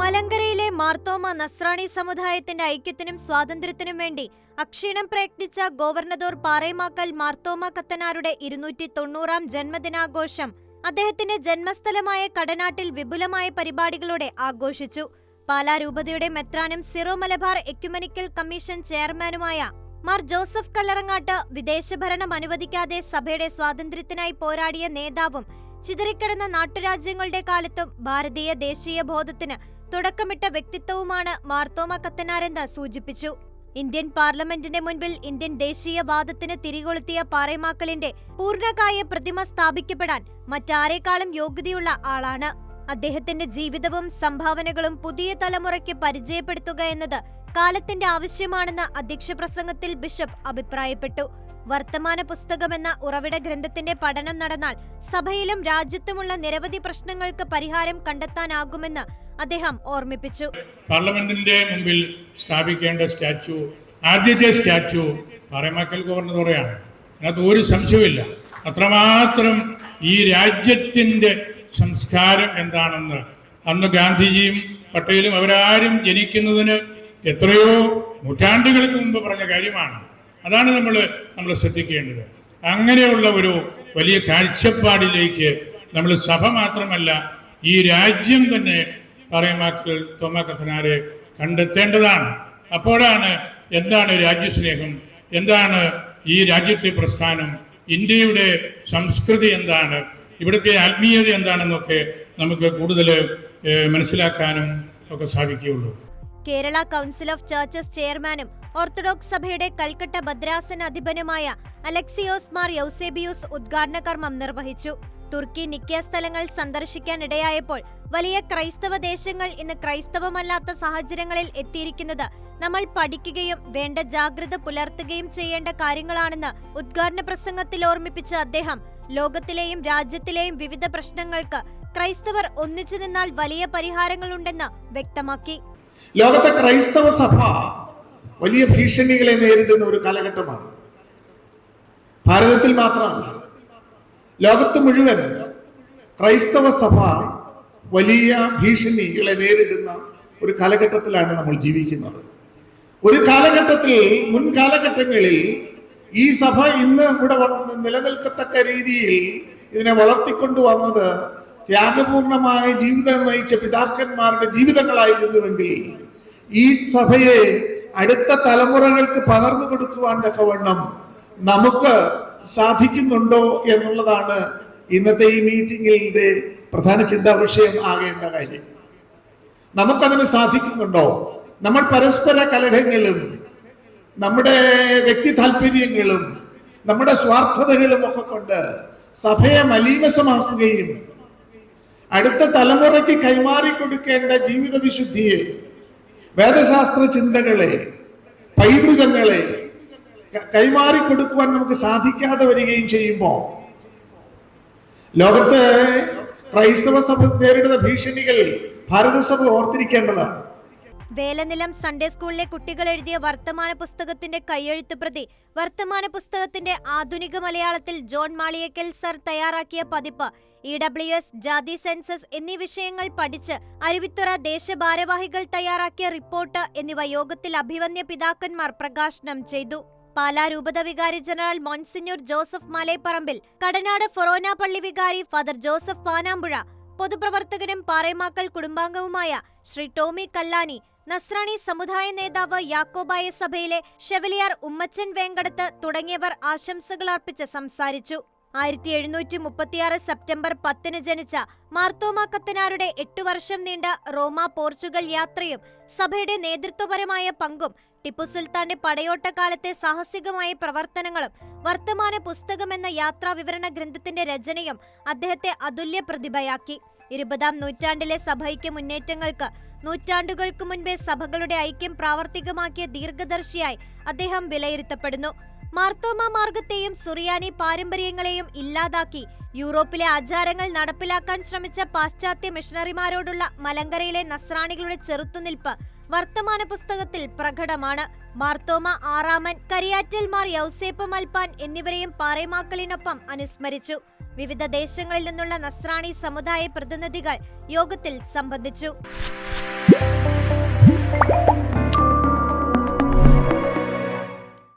മലങ്കരയിലെ മാർത്തോമ നസ്രാണി സമുദായത്തിന്റെ ഐക്യത്തിനും സ്വാതന്ത്ര്യത്തിനും വേണ്ടി അക്ഷീണം പ്രയത്നിച്ച ഗോവർണദോർ പാറേമാക്കൽ മാർത്തോമ കത്തനാരുടെ ഇരുന്നൂറ്റി തൊണ്ണൂറാം ജന്മദിനാഘോഷം അദ്ദേഹത്തിന്റെ ജന്മസ്ഥലമായ കടനാട്ടിൽ വിപുലമായ പരിപാടികളോടെ ആഘോഷിച്ചു. പാലാ രൂപതയുടെ മെത്രാനും സിറോ മലബാർ എക്യുമനിക്കൽ കമ്മീഷൻ ചെയർമാനുമായ മാർ ജോസഫ് കല്ലറങ്ങാട്ട് വിദേശഭരണം അനുവദിക്കാതെ സഭയുടെ സ്വാതന്ത്ര്യത്തിനായി പോരാടിയ നേതാവും ചിതറിക്കിടന്ന നാട്ടുരാജ്യങ്ങളുടെ കാലത്തും ഭാരതീയ ദേശീയ ബോധത്തിന് തുടക്കമിട്ട വ്യക്തിത്വവുമാണ് മാർത്തോമ കത്തനാരെന്ന് സൂചിപ്പിച്ചു. ഇന്ത്യൻ പാർലമെന്റിന്റെ മുൻപിൽ ഇന്ത്യൻ ദേശീയവാദത്തിന് തിരികൊളുത്തിയ പാറേമാക്കലിന്റെ പൂർണകായ പ്രതിമ സ്ഥാപിക്കപ്പെടാൻ മറ്റാരേക്കാളും യോഗ്യതയുള്ള ആളാണ്. അദ്ദേഹത്തിന്റെ ജീവിതവും സംഭാവനകളും പുതിയ തലമുറയ്ക്ക് പരിചയപ്പെടുത്തുക എന്നത് കാലത്തിന്റെ ആവശ്യമാണെന്ന് അധ്യക്ഷ പ്രസംഗത്തിൽ ബിഷപ്പ് അഭിപ്രായപ്പെട്ടു. വർത്തമാന പുസ്തകമെന്ന ഉറവിട ഗ്രന്ഥത്തിന്റെ പഠനം നടന്നാൽ സഭയിലും രാജ്യത്തുമുള്ള നിരവധി പ്രശ്നങ്ങൾക്ക് പരിഹാരം കണ്ടെത്താനാകുമെന്ന് അദ്ദേഹം ഓർമ്മിപ്പിച്ചു. പാർലമെന്റിന്റെ മുമ്പിൽ സ്ഥാപിക്കേണ്ട സ്റ്റാച്യു ആദ്യത്തെ സ്റ്റാച്യു പാറേമാക്കൽ ഗവർണറുടെയാണ് അതിനകത്ത് ഒരു സംശയമില്ല അത്രമാത്രം ഈ രാജ്യത്തിന്റെ സംസ്കാരം എന്താണെന്ന് അന്ന് ഗാന്ധിജിയും പട്ടേലും അവരാരും ജനിക്കുന്നതിന് എത്രയോ നൂറ്റാണ്ടുകൾക്ക് മുമ്പ് പറഞ്ഞ കാര്യമാണ്. അതാണ് നമ്മൾ നമ്മൾ ശ്രദ്ധിക്കേണ്ടത്. അങ്ങനെയുള്ള ഒരു വലിയ കാഴ്ചപ്പാടിലേക്ക് നമ്മൾ സഭ മാത്രമല്ല ഈ രാജ്യം തന്നെ പറയുമാക്കൾ തോമാക്കത്തനാരെ കണ്ടെത്തേണ്ടതാണ്. അപ്പോഴാണ് എന്താണ് രാജ്യസ്നേഹം എന്താണ് ഈ രാജ്യത്തെ പ്രസ്ഥാനം ഇന്ത്യയുടെ സംസ്കൃതി എന്താണ് ഇവിടുത്തെ ആത്മീയത എന്താണെന്നൊക്കെ നമുക്ക് കൂടുതൽ മനസ്സിലാക്കാനും ഒക്കെ സാധിക്കുകയുള്ളൂ. കേരള കൗൺസിൽ ഓഫ് ചർച്ചസ് ചെയർമാനും ഓർത്തഡോക്സ് സഭയുടെ കൽക്കട്ട ബദ്രാസൻ അധിപനുമായ അലക്സിയോസ് മാർ യൗസേബിയൂസ് ഉദ്ഘാടന കർമ്മം നിർവഹിച്ചു. തുർക്കി നിക്കിയ സ്ഥലങ്ങൾ സന്ദർശിക്കാൻ ഇടയായപ്പോൾ വലിയ ക്രൈസ്തവ ദേശങ്ങൾ ഇന്ന് ക്രൈസ്തവമല്ലാത്ത സാഹചര്യങ്ങളിൽ എത്തിയിരിക്കുന്നത് നമ്മൾ പഠിക്കുകയും വേണ്ട ജാഗ്രത പുലർത്തുകയും ചെയ്യേണ്ട കാര്യങ്ങളാണെന്ന് ഉദ്ഘാടന പ്രസംഗത്തിൽ ഓർമ്മിപ്പിച്ച അദ്ദേഹം ലോകത്തിലെയും രാജ്യത്തിലെയും വിവിധ പ്രശ്നങ്ങൾക്ക് ക്രൈസ്തവർ ഒന്നിച്ചു നിന്നാൽ വലിയ പരിഹാരങ്ങളുണ്ടെന്ന് വ്യക്തമാക്കി. ലോകത്തെ ക്രൈസ്തവ സഭ വലിയ ഭീഷണികളെ നേരിടുന്ന ഒരു കാലഘട്ടമാണ്. ഭാരതത്തിൽ മാത്രമല്ല ലോകത്ത് മുഴുവൻ ക്രൈസ്തവ സഭ വലിയ ഭീഷണികളെ നേരിടുന്ന ഒരു കാലഘട്ടത്തിലാണ് നമ്മൾ ജീവിക്കുന്നത്. ഒരു കാലഘട്ടത്തിൽ മുൻകാലഘട്ടങ്ങളിൽ ഈ സഭ ഇന്ന് ഇവിടെ വളർന്ന് നിലനിൽക്കത്തക്ക രീതിയിൽ ഇതിനെ വളർത്തിക്കൊണ്ടുവന്നത് ത്യാഗപൂർണമായ ജീവിതം നയിച്ച പിതാക്കന്മാരുടെ ജീവിതങ്ങളായിരുന്നുവെങ്കിൽ ഈ സഭയെ അടുത്ത തലമുറകൾക്ക് പകർന്നു കൊടുക്കുവാൻ തക്കവണ്ണം നമുക്ക് സാധിക്കുന്നുണ്ടോ എന്നുള്ളതാണ് ഇന്നത്തെ ഈ മീറ്റിംഗിന്റെ പ്രധാന ചിന്താ വിഷയം ആകേണ്ട കാര്യം. നമുക്കതിന് സാധിക്കുന്നുണ്ടോ? നമ്മൾ പരസ്പര കലഹങ്ങളും നമ്മുടെ വ്യക്തി താല്പര്യങ്ങളും നമ്മുടെ സ്വാർത്ഥതകളും ഒക്കെ കൊണ്ട് സഭയെ മലീമസമാക്കുകയും അടുത്ത തലമുറയ്ക്ക് കൈമാറി കൊടുക്കേണ്ട ജീവിത വിശുദ്ധിയെ വേദശാസ്ത്ര ചിന്തകളെ പൈതൃകങ്ങളെ കൈമാറി കൊടുക്കുവാൻ നമുക്ക് സാധിക്കാതെ വരികയും ചെയ്യുമ്പോൾ ലോകത്ത് ക്രൈസ്തവ സഭ നേരിടുന്ന ഭീഷണികൾ ഭാരതസഭ ഓർത്തിരിക്കേണ്ടതാണ്. വേലനിലം സൺഡേ സ്കൂളിലെ കുട്ടികൾ എഴുതിയ വർത്തമാന പുസ്തകത്തിന്റെ കൈയെഴുത്ത് പ്രതി വർത്തമാന പുസ്തകത്തിന്റെ ആധുനിക മലയാളത്തിൽ ജോൺ മാളിയേക്കൽ സർ തയ്യാറാക്കിയ പതിപ്പ് ഇ ഡബ്ല്യു എസ് ജാതി സെൻസസ് എന്നീ വിഷയങ്ങൾ പഠിച്ച് അരുവിത്തുറ ദേശഭാരവാഹികൾ തയ്യാറാക്കിയ റിപ്പോർട്ട് എന്നിവ യോഗത്തിൽ അഭിവന്യ പിതാക്കന്മാർ പ്രകാശനം ചെയ്തു. പാലാ രൂപത വികാരി general monsignor Joseph Malayapparambil Kadanad forane പള്ളി വികാരി ഫാദർ ജോസഫ് പാനാമ്പുഴ പൊതുപ്രവർത്തകനും പാറേമാക്കൽ കുടുംബാംഗവുമായ ശ്രീ ടോമി കല്ലാനി നസ്രാണി സമുദായ നേതാവ് യാക്കോബായ സഭയിലെ ഷെവലിയാർ ഉമ്മച്ചൻ വേങ്കടത്ത് തുടങ്ങിയവർ ആശംസകൾ അർപ്പിച്ച് സംസാരിച്ചു. ആയിരത്തി എഴുന്നൂറ്റി മുപ്പത്തിയാറ് സെപ്റ്റംബർ പത്തിന് ജനിച്ച മാർത്തോമാ കത്തനാരുടെ എട്ടു വർഷം നീണ്ട റോമ പോർച്ചുഗൽ യാത്രയും സഭയുടെ നേതൃത്വപരമായ പങ്കും ടിപ്പു സുൽത്താന്റെ പടയോട്ടകാലത്തെ സാഹസികമായ പ്രവർത്തനങ്ങളും വർത്തമാന പുസ്തകം എന്ന യാത്രാ വിവരണ ഗ്രന്ഥത്തിന്റെ രചനയും അദ്ദേഹത്തെ അതുല്യ പ്രതിഭയാക്കി. ഇരുപതാം നൂറ്റാണ്ടിലെ സഭയ്ക്ക് മുന്നേറ്റങ്ങൾക്ക് നൂറ്റാണ്ടുകൾക്ക് മുൻപേ സഭകളുടെ ഐക്യം പ്രാവർത്തികമാക്കിയ ദീർഘദർശിയായി അദ്ദേഹം വിലയിരുത്തപ്പെടുന്നു. മാർത്തോമ മാർഗത്തെയും സുറിയാനി പാരമ്പര്യങ്ങളെയും ഇല്ലാതാക്കി. യൂറോപ്പിലെ ആചാരങ്ങൾ നടപ്പിലാക്കാൻ ശ്രമിച്ച പാശ്ചാത്യ മിഷണറിമാരോടുള്ള മലങ്കരയിലെ നസ്രാണികളുടെ ചെറുത്തുനിൽപ്പ് വർത്തമാന പുസ്തകത്തിൽ പ്രകടമാണ്. മാർത്തോമ ആറാമൻ കരിയാറ്റൽ മാർ യൗസേപ്പ് മൽപ്പാൻ എന്നിവരെയും പാറേമാക്കലിനൊപ്പം അനുസ്മരിച്ചു. വിവിധ ദേശങ്ങളിൽ നിന്നുള്ള നസ്രാണി സമുദായ പ്രതിനിധികൾ യോഗത്തിൽ സംബന്ധിച്ചു.